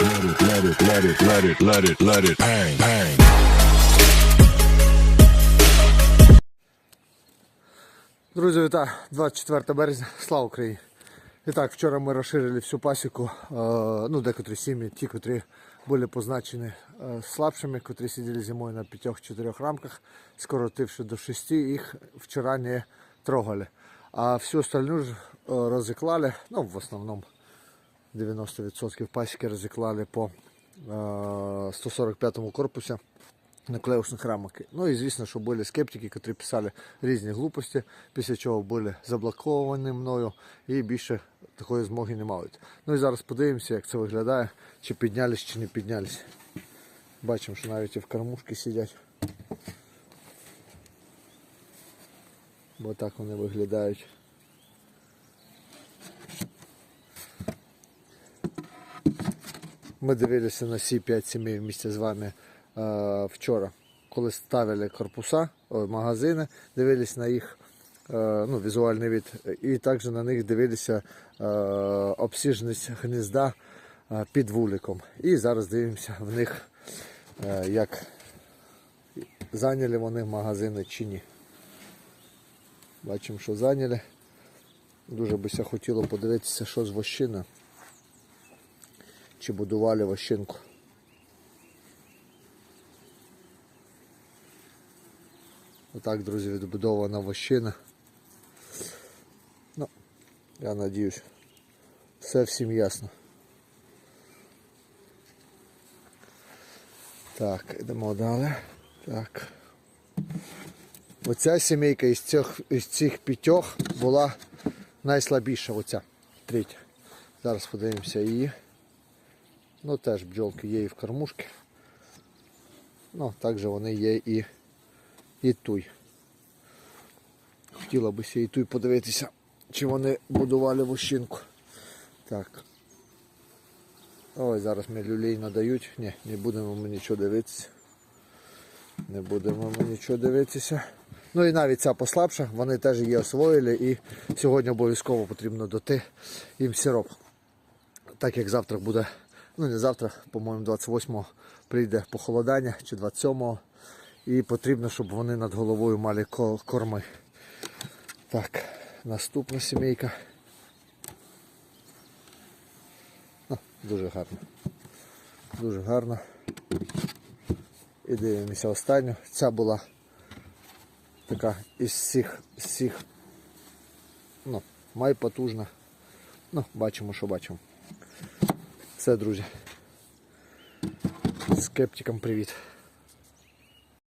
Let it, let it, let it, let it, let it, bang, bang. Друзі, вітаю! 24 березня, слава Україні! І так, вчора ми розширили всю пасіку, е, ну, декотрі сім'ї, ті, котрі були позначені е, слабшими, котрі сиділи зимою на 5-4 рамках, скоротивши до 6, їх вчора не трогали. А всю остальну ж е, розіклали, ну, в основному 90% пасіки розіклали по е, 145-му корпусі нуклеусних рамок. Ну і звісно, що були скептики, які писали різні глупості, після чого були заблоковані мною і більше такої змоги не мають. Ну і зараз подивимося, як це виглядає, чи піднялись, чи не піднялись. Бачимо, що навіть і в кормушки сидять. Бо так вони виглядають. Ми дивилися на всі 5 сімей вместе з вами е, вчора, коли ставили корпуса, о, магазини, дивилися на їх е, ну, візуальний від, і також на них дивилися е, обсіжність гнізда е, під вуликом. І зараз дивимося в них, е, як зайняли вони магазини чи ні. Бачимо, що зайняли. Дуже би ся хотіло подивитися, що з вощиною. Чи будували вощинку. Отак, друзі, відбудована вощина. Ну, я надіюсь, все всім ясно. Так, йдемо далі. Так. Оця сімейка із цих, із цих п'ятьох була найслабіша, оця третя. Зараз подивимося її. Ну теж бджолки є і в кормушці. Ну, також вони є і, і туй. Хотіла ще і туй подивитися, чи вони будували вощинку. Так. Ой, зараз ми люлей надають. Ні, не будемо ми нічого дивитися. Не будемо ми нічого дивитися. Ну і навіть ця послабша, вони теж її освоїли і сьогодні обов'язково потрібно доти їм сироп. Так як завтра буде, ну не завтра, по-моєму, 28-го прийде похолодання чи 27-го. І потрібно, щоб вони над головою мали корми. Так, наступна сімейка. Ну, дуже гарно. Дуже гарно. І дивимося останню. Ця була така із всіх, всіх ну, майпотужна. Ну, бачимо, що бачимо. Все, друзі. Скептикам привіт.